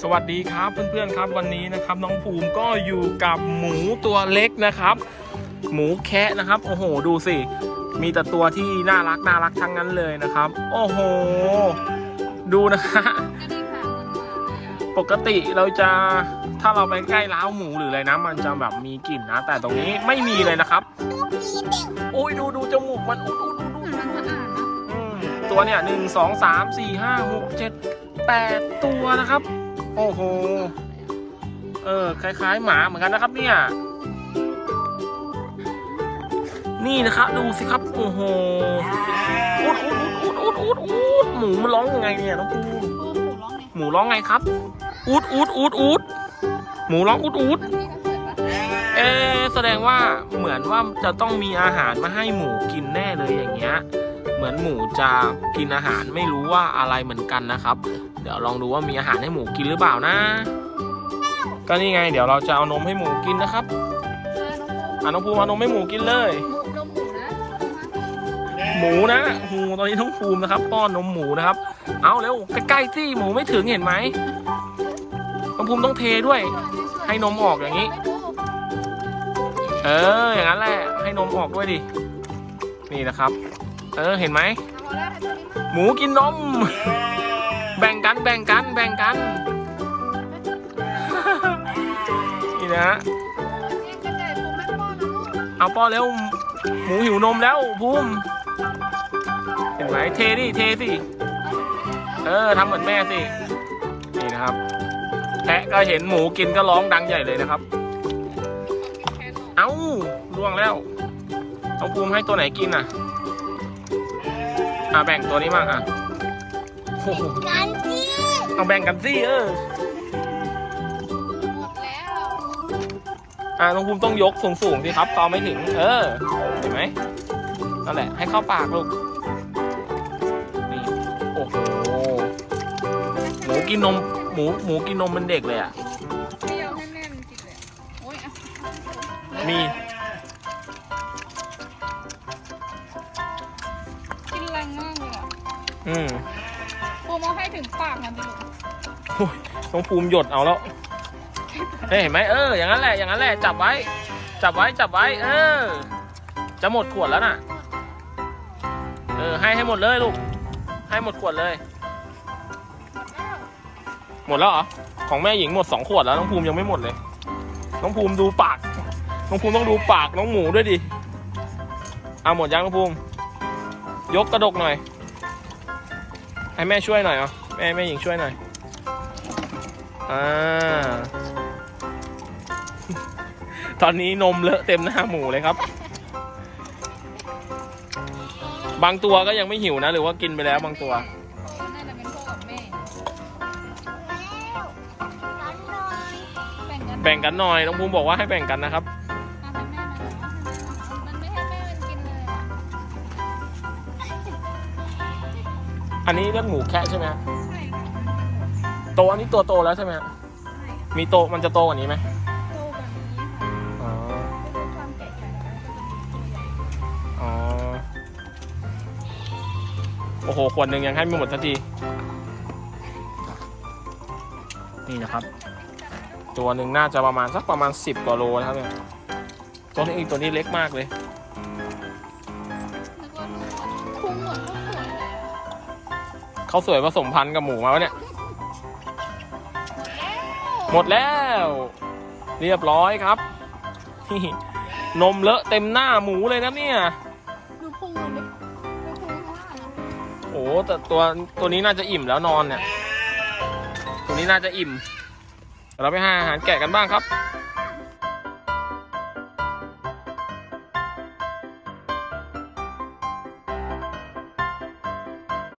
สวัสดีครับเพื่อนๆครับวันนี้นะครับน้องภูมิก็อยู่กับหมูตัวเล็กนะครับ หมูแคะนะครับ โอ้โห ดูสิ มีแต่ตัวที่น่ารักน่ารักทั้งนั้นเลยนะครับ โอ้โห ดูนะคะปกติเราจะถ้าเราไปใกล้ล้าวหมูหรืออะไรนะมันจะแบบมีกลิ่นนะ แต่ตรงนี้ไม่มีเลยนะครับโอ้ยดูดูจมูกมันอู้ดูดูดูอืมตัวเนี่ยหนึ่งสองสามสี่ห้าหกเจ็ดแปดตัวนะครับ โอ้โห เออ คล้ายๆ หมาเหมือนกันนะครับเนี่ย นี่นะครับ ดูสิครับ โอ้โหอุดอุดอุดอุดอุดอุดหมูมันร้องยังไงเนี่ยน้องปูหมูร้องไงครับอุดอุดอุดอุดหมูร้องอุดอุดเอแสดงว่าเหมือนว่าจะต้องมีอาหารมาให้หมูกินแน่เลยอย่างเงี้ย เหมือนหมูจะกินอาหารไม่รู้ว่าอะไรเหมือนกันนะครับ เดี๋ยวลองดูว่ามีอาหารให้หมูกินหรือเปล่านะ ก็นี่ไง เดี๋ยวเราจะเอานมให้หมูกินนะครับอะน้องภูมิเอานมให้หมูกินเลย หมูนะหมูตอนนี้ท้องภูมินะครับป้อนนมหมูนะครับ เอาเร็วใกล้ๆสิหมูไม่ถึงเห็นไหมน้องภูมิต้องเทด้วย ให้นมออกอย่างนี้ เอออย่างนั้นแหละให้นมออกด้วยดินี่นะครับ เออเห็นไหม หมูกินนม แบ่งกันแบ่งกันแบ่งกัน นี่นะ เอาป้อนเร็วหมูหิวนมแล้วภูมิเห็นไหมเทดิเทสิ เออทำเหมือนแม่สิ นี่นะครับ แพะก็เห็นหมูกินก็ร้องดังใหญ่เลยนะครับ เอ้าล่วงแล้ว เอาภูมิให้ตัวไหนกินอะ อะแบ่งตัวนี้มางอะโอ้โหกันสิเอาแบ่งกันสิเอออะน้องภูมิต้องยกสูงๆสิครับตอไม่ถึง เออเห็นไหมนั่นแหละให้เข้าปากลูกนี่โอ้โหหมูกินนมหมูหมูกินนมเป็นเด็กเลยอะเที่ยวให้แม่มันกินเลยโอ้ยอะมี อืมปูมเอาให้ถึงปากมันไปลูกโอ้ยน้องภูมิหยดเอาแล้วเฮ้ยเห็นไหมเออ อย่างนั้นแหละ อย่างนั้นแหละ จับไว้ จับไว้ จับไว้ เออ จะหมดขวดแล้วน่ะ เออ ให้ให้หมดเลยลูก ให้หมดขวดเลย หมดแล้วเหรอ ของแม่หญิงหมดสองขวดแล้ว น้องภูมิยังไม่หมดเลย น้องภูมิดูปาก น้องภูมิต้องดูปากน้องหมูด้วยดิ เอาหมดยังน้องภูมิ ยกกระดกหน่อย ให้แม่ช่วยหน่อยเหรอแม่แม่หญิงช่วยหน่อย อ่า ตอนนี้นมเลอะเต็มหน้าหมูเลยครับ บางตัวก็ยังไม่หิวนะ หรือว่ากินไปแล้วบางตัว น่าจะเป็นพ่อกับแม่แล้วกันหน่อยแบ่งกันแบ่งกันหน่อยน้องภูมิบอกว่าให้แบ่งกันนะครับ อันนี้เรียกหมูแคะใช่ไหมฮะใช่ค่ะโตอันนี้ตัวโตแล้วใช่ไหมฮะใช่ค่ะมีโตมันจะโตกว่านี้ไหมโตกว่านี้ค่ะอ๋อไม่รู้ความแก่กันแล้วก็จะมีตัวใหญ่อ๋อโอ้โหขวดหนึ่งยังให้ไม่หมดสักทีนี่นะครับ ตัวหนึ่งน่าจะประมาณสักประมาณ 10กว่าโลนะครับเนี่ยตัวนี้อีกตัวนี้เล็กมากเลย แล้วก็พุงหมดก็สวยเลยอะ เขาสวยผสมพันธุ์กับหมูมาวะเนี่ย หมดแล้ว เรียบร้อยครับ นมเลอะเต็มหน้าหมูเลยนะเนี่ยดูพุงมันดิดูพุงข้างล่างโอ้โหแต่ตัวตัวนี้น่าจะอิ่มแล้วนอนเนี่ย ตัวนี้น่าจะอิ่มเดี๋ยวเราไปหาอาหารแกะกันบ้างครับ